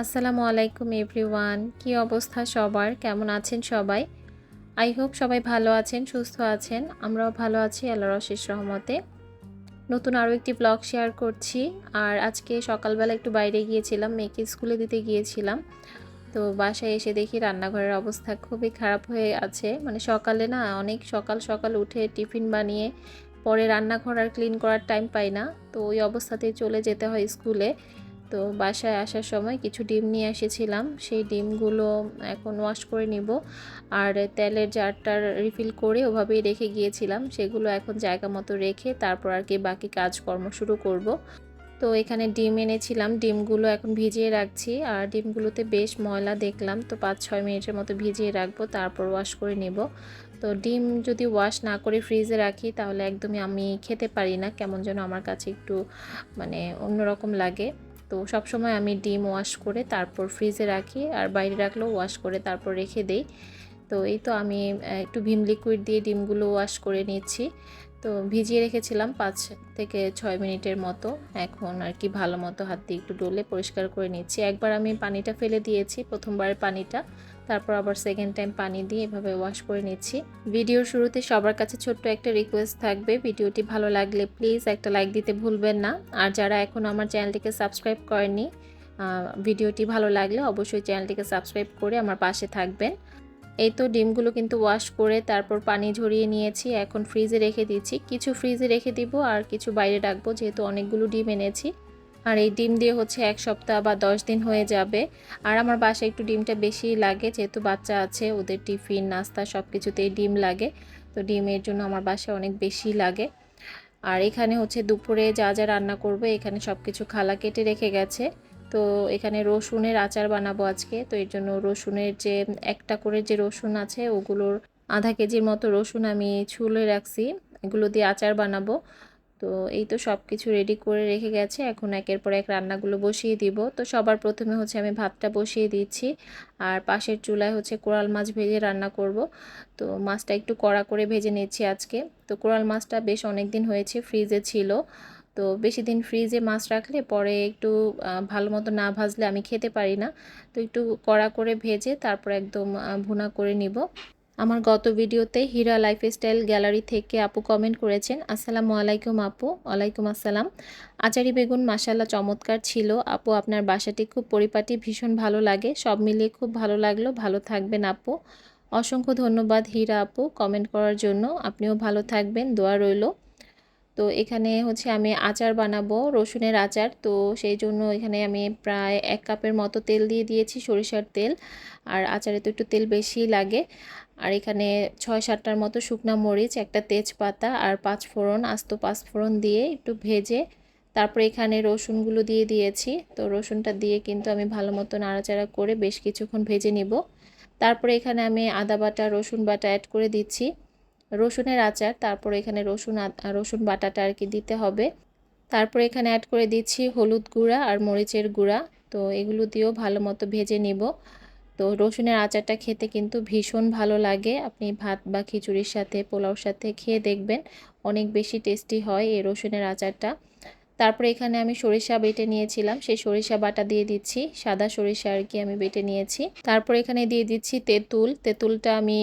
আসসালামু আলাইকুম এভরিওয়ান। কী অবস্থা সবার? কেমন আছেন সবাই? আই হোপ সবাই ভালো আছেন, সুস্থ আছেন। আমরাও ভালো আছি, আল্লাহর অশেষ রহমতে। নতুন আরও একটি ব্লগ শেয়ার করছি। আর আজকে সকালবেলা একটু বাইরে গিয়েছিলাম, মেয়েকে স্কুলে দিতে গিয়েছিলাম। তো বাসায় এসে দেখি রান্নাঘরের অবস্থা খুবই খারাপ হয়ে আছে। মানে সকালে না, অনেক সকাল সকাল উঠে টিফিন বানিয়ে, পরে রান্নাঘর আর ক্লিন করার টাইম পাই না। তো ওই অবস্থাতেই চলে যেতে হয় স্কুলে। তো বাসায় আসার সময় কিছু ডিম নিয়ে এসেছিলাম। সেই ডিমগুলো এখন ওয়াশ করে নিব। আর তেলের জারটা রিফিল করে ওভাবেই রেখে গিয়েছিলাম। সেগুলো এখন জায়গা মতো রেখে তারপর আর কি বাকি কাজকর্ম শুরু করব। তো এখানে ডিম এনেছিলাম। ডিমগুলো এখন ভিজিয়ে রাখছি। আর ডিমগুলোতে বেশ ময়লা দেখলাম। তো পাঁচ ছয় মিনিটের মতো ভিজিয়ে রাখব, তারপর ওয়াশ করে নেব। তো ডিম যদি ওয়াশ না করে ফ্রিজে রাখি, তাহলে একদমই আমি খেতে পারি না। কেমন যেন আমার কাছে একটু মানে অন্যরকম লাগে। তো সব সময় আমি ডিম ওয়াশ করে তারপর ফ্রিজে রাখি আর বাইরে রাখলেও ওয়াশ করে তারপর রেখে দেই। তো এই তো আমি একটু ভিম লিকুইড দিয়ে ডিমগুলো ওয়াশ করে নিচ্ছি। তো ভিজিয়ে রেখেছিলাম পাঁচ থেকে ছয় মিনিটের মতো। এখন আর কি ভালো মতো হাত দিয়ে একটু ডলে পরিষ্কার করে নিচ্ছি। একবার আমি পানিটা ফেলে দিয়েছি প্রথমবার পানিটা। তারপর আবার সেকেন্ড টাইম পানি দিয়ে এভাবে ওয়াশ করে নিচ্ছি। ভিডিওর শুরুতে সবার কাছে ছোট্ট একটা রিকোয়েস্ট থাকবে, ভিডিওটি ভালো লাগলে প্লিজ একটা লাইক দিতে ভুলবেন না। আর যারা এখনও আমার চ্যানেলটিকে সাবস্ক্রাইব করেনি ভিডিওটি ভালো লাগলে অবশ্যই চ্যানেলটিকে সাবস্ক্রাইব করে আমার পাশে থাকবেন। এই তো ডিমগুলো কিন্তু ওয়াশ করে তারপর পানি ঝরিয়ে নিয়েছি, এখন ফ্রিজে রেখে দিচ্ছি। কিছু ফ্রিজে রেখে দিব আর কিছু বাইরে রাখব, যেহেতু অনেকগুলো ডিম এনেছি। আর এই ডিম দিয়ে হচ্ছে এক সপ্তাহ বা দশ দিন হয়ে যাবে। আর আমার বাসায় একটু ডিমটা বেশি লাগে, যেহেতু বাচ্চা আছে, ওদের টিফিন, নাস্তা সব কিছুতেই ডিম লাগে। তো ডিমের জন্য আমার বাসায় অনেক বেশি লাগে। আর এখানে হচ্ছে দুপুরে যা যা রান্না করবে, এখানে সব কিছু খালা কেটে রেখে গেছে। তো এখানে রসুনের আচার বানাবো আজকে। তো এর জন্য রসুনের যে, একটা করে যে রসুন আছে, ওগুলোর আধা কেজির মতো রসুন আমি ছুলে রাখছি। এগুলো দিয়ে আচার বানাবো। তো এই তো সব কিছু রেডি করে রেখে গেছে। এখন একের পর এক রান্নাগুলো বসিয়ে দিব। তো সবার প্রথমে হচ্ছে আমি ভাতটা বসিয়ে দিচ্ছি। আর পাশের চুলায় হচ্ছে কোরাল মাছ ভেজে রান্না করব। তো মাছটা একটু কড়া করে ভেজে নিচ্ছি আজকে। তো কোরাল মাছটা বেশ অনেক দিন হয়েছে ফ্রিজে ছিল। তো বেশি দিন ফ্রিজে মাছ রাখলে পরে একটু ভালো মতো না ভাজলে আমি খেতে পারি না। তো একটু কড়া করে ভেজে তারপর একদম ভুনা করে নিব। আমার গত ভিডিওতে হীরা লাইফস্টাইল গ্যালারি থেকে আপু কমেন্ট করেছেন, আসসালামু আলাইকুম আপু, ওয়ালাইকুম আসসালাম। আচারি বেগুন মাসাল্লাহ চমৎকার ছিল। আপু, আপনার বাসাটি খুব পরিপাটি, ভীষণ ভালো লাগে। সব মিলিয়ে খুব ভালো লাগল। ভালো থাকবেন আপু। অসংখ্য ধন্যবাদ হীরা আপু কমেন্ট করার জন্য। আপনিও ভালো থাকবেন, দোয়া রইল। তো এখানে হচ্ছে আমি আচার বানাবো, রসুনের আচার। তো সেই জন্য এখানে আমি প্রায় এক কাপের মতো তেল দিয়ে দিয়েছি সরিষার তেল। আর আচারে তো একটু তেল বেশি লাগে। আর এখানে ছয় সাতটার মতো শুকনা মরিচ, একটা তেজপাতা আর পাঁচ ফোড়ন, আস্ত পাঁচ ফোড়ন দিয়ে একটু ভেজে তারপরে এখানে রসুনগুলো দিয়ে দিয়েছি। তো রসুনটা দিয়ে কিন্তু আমি ভালো মতো নাড়াচাড়া করে বেশ কিছুক্ষণ ভেজে নিব। তারপরে এখানে আমি আদা বাটা, রসুন বাটা অ্যাড করে দিচ্ছি। রসুনের আচার, তারপর এখানে রসুন রসুন বাটাটা আর কি দিতে হবে। তারপরে এখানে অ্যাড করে দিচ্ছি হলুদ গুঁড়া আর মরিচের গুঁড়া। তো এগুলো দিয়েও ভালো মতো ভেজে নিব। তো রসুনের আচারটা খেতে কিন্তু ভীষণ ভালো লাগে। আপনি ভাত বা খিচুড়ির সাথে, পোলাওর সাথে খেয়ে দেখবেন অনেক বেশি টেস্টি হয় এই রসুনের আচারটা। তারপরে এখানে আমি সরিষা বেটে নিয়েছিলাম, সেই সরিষা বাটা দিয়ে দিচ্ছি, সাদা সরিষা আর কি আমি বেটে নিয়েছি। তারপর এখানে দিয়ে দিচ্ছি তেঁতুল, তেঁতুলটা আমি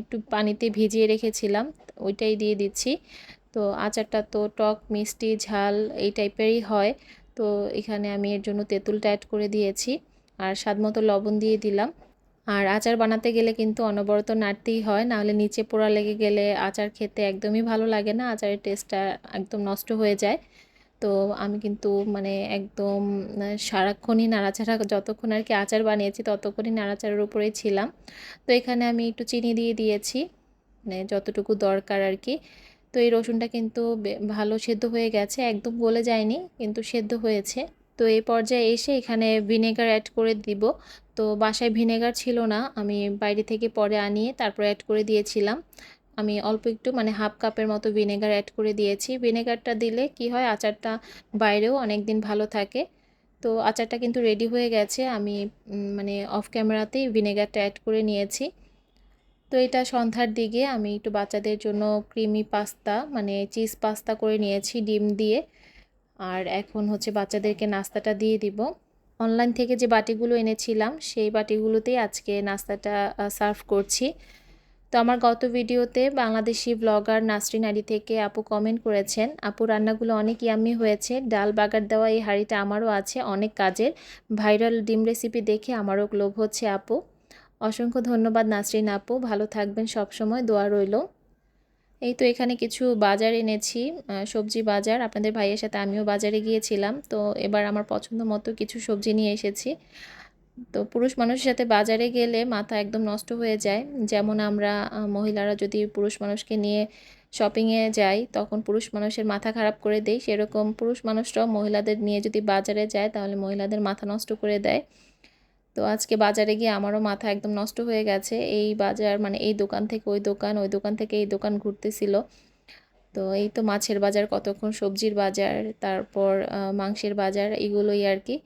একটু পানিতে ভিজিয়ে রেখেছিলাম, ওইটাই দিয়ে দিচ্ছি। তো আচারটা তো টক, মিষ্টি, ঝাল এই টাইপেরই হয়, তো এখানে আমি এর জন্য তেঁতুলটা অ্যাড করে দিয়েছি। আর স্বাদ মতো লবণ দিয়ে দিলাম। আর আচার বানাতে গেলে কিন্তু অনবরত নাড়তেই হয়, নাহলে নিচে পোড়া লেগে গেলে আচার খেতে একদমই ভালো লাগে না, আচারের টেস্টটা একদম নষ্ট হয়ে যায়। তো আমি কিন্তু মানে একদম সারাক্ষণই নাড়াচাড়া, যতক্ষণ আর কি আচার বানিয়েছি ততক্ষণই নাড়াচাড়ার উপরেই ছিলাম। তো এখানে আমি একটু চিনি দিয়ে দিয়েছি মানে যতটুকু দরকার আর কি। তো এই রসুনটা কিন্তু ভালো সেদ্ধ হয়ে গেছে, একদম গলে যায়নি, কিন্তু সেদ্ধ হয়েছে। তো এই পর্যায়ে এসে এখানে ভিনেগার অ্যাড করে দিব। তো বাসায় ভিনেগার ছিল না, আমি বাইরে থেকে পরে আনিয়ে তারপর অ্যাড করে দিয়েছিলাম। আমি অল্প একটু মানে হাফ কাপের মতো ভিনেগার অ্যাড করে দিয়েছি। ভিনেগারটা দিলে কি হয়, আচারটা বাইরেও অনেক দিন ভালো থাকে। তো আচারটা কিন্তু রেডি হয়ে গেছে। আমি মানে অফ ক্যামেরাতেই ভিনেগারটা অ্যাড করে নিয়েছি। তো এটা সন্ধ্যার দিকে আমি একটু বাচ্চাদের জন্য ক্রিমি পাস্তা মানে চিজ পাস্তা করে নিয়েছি ডিম দিয়ে। আর এখন হচ্ছে বাচ্চাদেরকে নাস্তাটা দিয়ে দিব। অনলাইন থেকে যে বাটিগুলো এনেছিলাম, সেই বাটিগুলোতেই আজকে নাস্তাটা সার্ভ করছি। তো আমার গত ভিডিওতে বাংলাদেশি ব্লগার নাসরিন আলী থেকে আপু কমেন্ট করেছেন, আপু, রান্নাগুলো অনেক ইয়াম্মি হয়েছে। ডাল বাগার দেওয়া এই হাঁড়িটা আমারও আছে, অনেক কাজের। ভাইরাল ডিম রেসিপি দেখে আমারও লোভ হচ্ছে আপু। অসংখ্য ধন্যবাদ নাসরিন আপু, ভালো থাকবেন সবসময়, দোয়া রইল। এই তো এখানে কিছু বাজার এনেছি সবজি বাজার। আপনাদের ভাইয়ের সাথে আমিও বাজারে গিয়েছিলাম। তো এবার আমার পছন্দ মতো কিছু সবজি নিয়ে এসেছি। তো পুরুষ মানুষের সাথে বাজারে গেলে মাথা একদম নষ্ট হয়ে যায়। যেমন আমরা মহিলারা যদি পুরুষ মানুষকে নিয়ে শপিংয়ে যাই, তখন পুরুষ মানুষের মাথা খারাপ করে দেয় সেরকম পুরুষ মানুষরাও মহিলাদের নিয়ে যদি বাজারে যায়, তাহলে মহিলাদের মাথা নষ্ট করে দেয়। তো আজকে বাজারে গিয়ে আমারও মাথা একদম নষ্ট হয়ে গেছে। এই বাজার মানে এই দোকান থেকে ওই দোকান ওই দোকান থেকে এই দোকান ঘুরতেছিল। তো এই তো মাছের বাজার, কতক্ষণ সবজির বাজার, তারপর মাংসের বাজার, এগুলোই আর কি।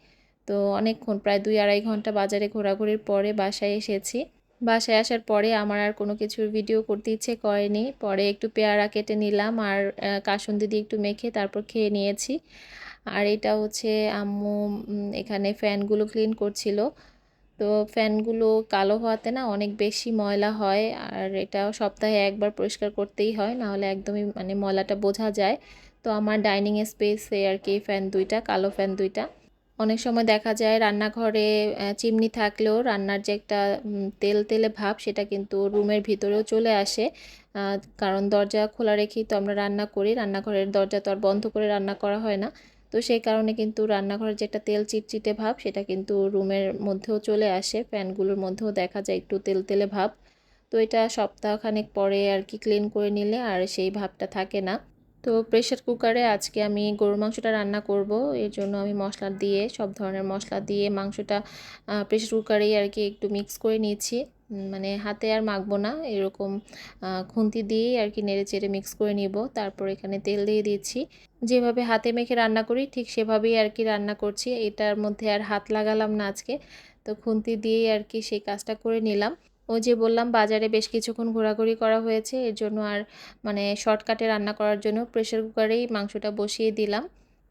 তো অনেকক্ষণ, প্রায় দুই আড়াই ঘণ্টা বাজারে ঘোরাঘুরির পরে বাসায় এসেছি। বাসায় আসার পরে আমার আর কোনো কিছুর ভিডিও করতে ইচ্ছে করেনি। পরে একটু পেয়ারা কেটে নিলাম আর কাসুন্দি দিয়ে একটু মেখে তারপর খেয়ে নিয়েছি। আর এটা হচ্ছে আম্মু এখানে ফ্যানগুলো ক্লিন করছিল। তো ফ্যানগুলো কালো হওয়াতে না অনেক বেশি ময়লা হয়, আর এটা সপ্তাহে একবার পরিষ্কার করতেই হয়, নাহলে একদমই মানে ময়লাটা বোঝা যায়। তো আমার ডাইনিং স্পেসে আর কি ফ্যান দুইটা, কালো ফ্যান দুইটা। অনেক সময় দেখা যায় রান্নাঘরে চিমনি থাকলেও রান্নার যে একটা তেল তেলে ভাব সেটা কিন্তু রুমের ভিতরেও চলে আসে। কারণ দরজা খোলা রেখেই তো আমরা রান্না করি, রান্নাঘরের দরজা তো আর বন্ধ করে রান্না করা হয় না। তো সেই কারণে কিন্তু রান্নাঘরের যে একটা তেল চিটচিটে ভাব, সেটা কিন্তু রুমের মধ্যেও চলে আসে। ফ্যানগুলোর মধ্যেও দেখা যায় একটু তেল তেলে ভাব। তো এটা সপ্তাহখানেক পরে আর কি ক্লিন করে নিলে আর সেই ভাবটা থাকে না। তো প্রেশার কুকারে আজকে আমি গরুর মাংসটা রান্না করব। এর জন্য আমি মশলা দিয়ে, সব ধরনের মশলা দিয়ে মাংসটা প্রেশার কুকারেই আর কি একটু মিক্স করে নিয়েছি। মানে হাতে আর মাখবো না, এরকম খুন্তি দিয়েই আর কি নেড়ে চেড়ে মিক্স করে নিব। তারপর এখানে তেল দিয়ে দিচ্ছি। যেভাবে হাতে মেখে রান্না করি, ঠিক সেভাবেই আর কি রান্না করছি। এটার মধ্যে আর হাত লাগালাম না আজকে। তো খুন্তি দিয়েই আর কি সেই কাজটা করে নিলাম। ও যে বললাম, বাজারে বেশ কিছুক্ষণ ঘোরাঘুরি করা হয়েছে। এর জন্য আর মানে শর্টকাটে রান্না করার জন্য প্রেশার কুকারেই মাংসটা বসিয়ে দিলাম।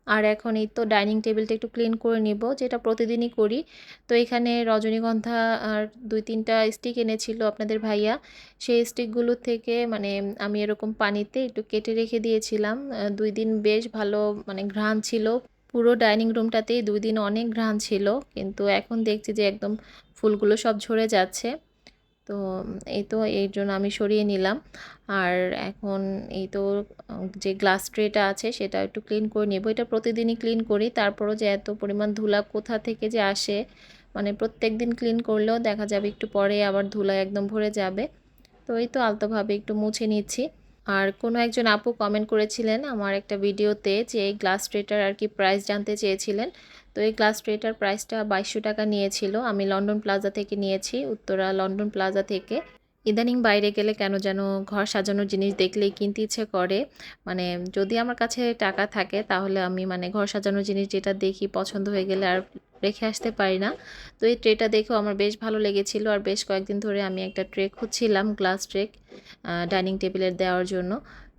আর এখন এই তো ডাইনিং টেবিলটা একটু ক্লিন করে নিব, যেটা প্রতিদিনই করি। তো এখানে রজনীগন্ধা আর দুই তিনটা স্টিক এনেছিল আপনাদের ভাইয়া। সেই স্টিকগুলোর থেকে মানে আমি এরকম পানিতে একটু কেটে রেখে দিয়েছিলাম। দুই দিন বেশ ভালো মানে ঘ্রাণ ছিল। পুরো ডাইনিং রুমটাতেই দুই দিন অনেক ঘ্রাণ ছিল। কিন্তু এখন দেখছি যে একদম ফুলগুলো সব ঝরে যাচ্ছে। তো এই তো এর জন্য আমি সরিয়ে নিলাম। আর এখন এই তো, যে গ্লাস ট্রেটা আছে সেটা একটু ক্লিন করে নেব। এটা প্রতিদিনই ক্লিন করি। তারপরও যে এত পরিমাণ ধুলা কোথা থেকে যে আসে মানে প্রত্যেক দিন ক্লিন করলেও দেখা যাবে একটু পরে আবার ধুলা একদম ভরে যাবে। তো এই তো আলতোভাবে একটু মুছে নিচ্ছি। আর কোনো একজন আপু কমেন্ট করেছিলেন আমার একটা ভিডিওতে যে এই গ্লাস ট্রেটার আর কি প্রাইস জানতে চেয়েছিলেন। তো এই গ্লাস ট্রেটার প্রাইসটা বাইশশো টাকা নিয়েছিল। আমি লন্ডন প্লাজা থেকে নিয়েছি, উত্তরা লন্ডন প্লাজা থেকে। ইদানিং বাইরে গেলে কেন যেন ঘর সাজানোর জিনিস দেখলেই কিনতে ইচ্ছে করে। মানে যদি আমার কাছে টাকা থাকে তাহলে আমি মানে ঘর সাজানোর জিনিস যেটা দেখি পছন্দ হয়ে গেলে আর রেখে আসতে পারি না। তো এই ট্রেটা দেখেও আমার বেশ ভালো লেগেছিল আর বেশ কয়েকদিন ধরে আমি একটা ট্রে খুঁজছিলাম গ্লাস ট্রেক ডাইনিং টেবিলের দেওয়ার জন্য।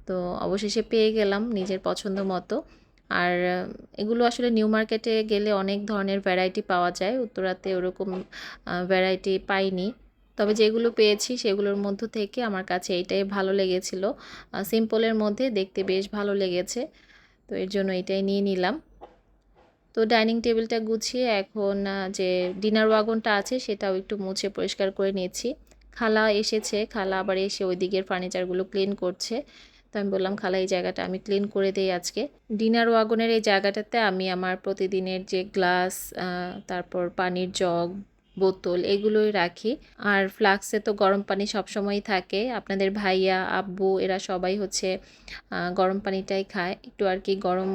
তো অবশেষে পেয়ে গেলাম নিজের পছন্দ মতো। আর এগুলো আসলে নিউ মার্কেটে গেলে অনেক ধরনের ভ্যারাইটি পাওয়া যায়। উত্তরাতে ওরকম ভ্যারাইটি পাইনি। তবে যেগুলো পেয়েছি সেগুলোর মধ্য থেকে আমার কাছে এইটাই ভালো লেগেছিল। সিম্পলের মধ্যে দেখতে বেশ ভালো লেগেছে। তো এর জন্য এটাই নিয়ে নিলাম। তো ডাইনিং টেবিলটা গুছিয়ে এখন যে ডিনার ওয়াগনটা আছে সেটাও একটু মুছে পরিষ্কার করে নিয়েছি খালা এসেছে, খালা আবার এসে ওই দিকের ফার্নিচারগুলো ক্লিন করছে। তো আমি বললাম, খালা, এই জায়গাটা আমি ক্লিন করে দিই আজকে। ডিনার ওয়াগনের এই জায়গাটাতে আমি আমার প্রতিদিনের যে গ্লাস তারপর পানির জগ বোতল এগুলোই রাখি। আর ফ্লাক্সে তো গরম পানি সবসময়ই থাকে। আপনাদের ভাইয়া, আব্বু এরা সবাই হচ্ছে গরম পানিটাই খায়। একটু আর কি গরম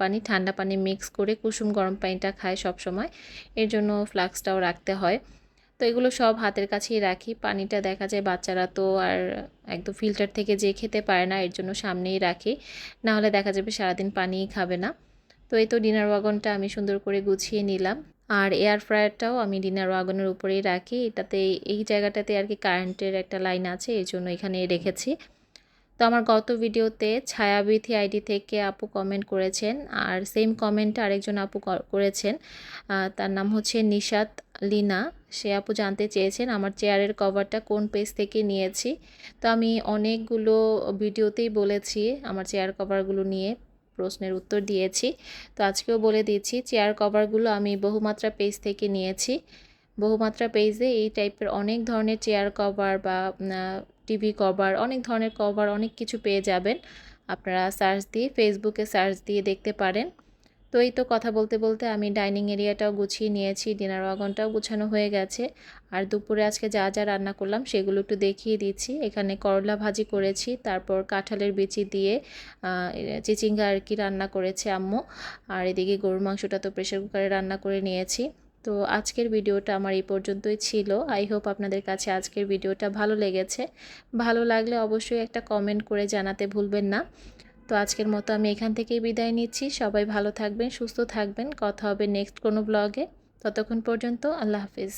পানি, ঠান্ডা পানি মিক্স করে কুসুম গরম পানিটা খায় সব সময় এর জন্য ফ্লাক্সটাও রাখতে হয়। তো এগুলো সব হাতের কাছেই রাখি। পানিটা দেখা যায় বাচ্চারা তো আর একদম ফিল্টার থেকে যে খেতে পারে না, এর জন্য সামনেই রাখি। না হলে দেখা যাবে সারাদিন পানিই খাবে না। তো এই তো ডিনার ওয়াগনটা আমি সুন্দর করে গুছিয়ে নিলাম। আর এয়ার ফ্রায়ারটাও আমি ডিনার ওয়াগনের উপরেই রাখি। এটাতে এই জায়গাটাতে আর কি কারেন্টের একটা লাইন আছে, এই জন্য এখানে রেখেছি। তো আমার গত ভিডিওতে ছায়াবিথি আইডি থেকে আপু কমেন্ট করেছেন, আর সেম কমেন্ট আরেকজন আপু করেছেন। তার নাম হচ্ছে নিশাত লিনা। সে আপু জানতে চেয়েছেন আমার চেয়ারের কভারটা কোন পেজ থেকে নিয়েছি। তো আমি অনেকগুলো ভিডিওতেই বলেছি আমার চেয়ার কভারগুলো নিয়ে। প্রশ্নের উত্তর দিয়েছি। তো আজকেও বলে দিচ্ছি, চেয়ার কভারগুলো আমি বহুমাত্রা পেজ থেকে নিয়েছি। বহুমাত্রা পেজে এই টাইপের অনেক ধরনের চেয়ার কভার বা টিভি কভার, অনেক ধরনের কভার অনেক কিছু পেয়ে যাবেন। আপনারা সার্চ দিয়ে, ফেসবুকে সার্চ দিয়ে দেখতে পারেন। তো এই তো কথা বলতে বলতে আমি ডাইনিং এরিয়াটাও গুছিয়ে নিয়েছি, ডিনার ওয়াগনটাও গুছানো হয়ে গেছে। আর দুপুরে আজকে যা যা রান্না করলাম সেগুলো একটু দেখিয়ে দিচ্ছি। এখানে করলা ভাজি করেছি, তারপর কাঁঠালের বিচি দিয়ে চিচিঙ্গা আর কি রান্না করেছে আম্মু। আর এদিকে গরুর মাংসটা তো প্রেশার কুকারে রান্না করে নিয়েছি। তো আজকের ভিডিওটা আমার এই পর্যন্তই ছিল। আই হোপ আপনাদের কাছে আজকের ভিডিওটা ভালো লেগেছে। ভালো লাগলে অবশ্যই একটা কমেন্ট করে জানাতে ভুলবেন না। তো আজকের মতো আমি এখান থেকেই বিদায় নিচ্ছি। সবাই ভালো থাকবেন, সুস্থ থাকবেন। কথা হবে নেক্সট কোনো ব্লগে ততক্ষণ পর্যন্ত আল্লাহ হাফিজ।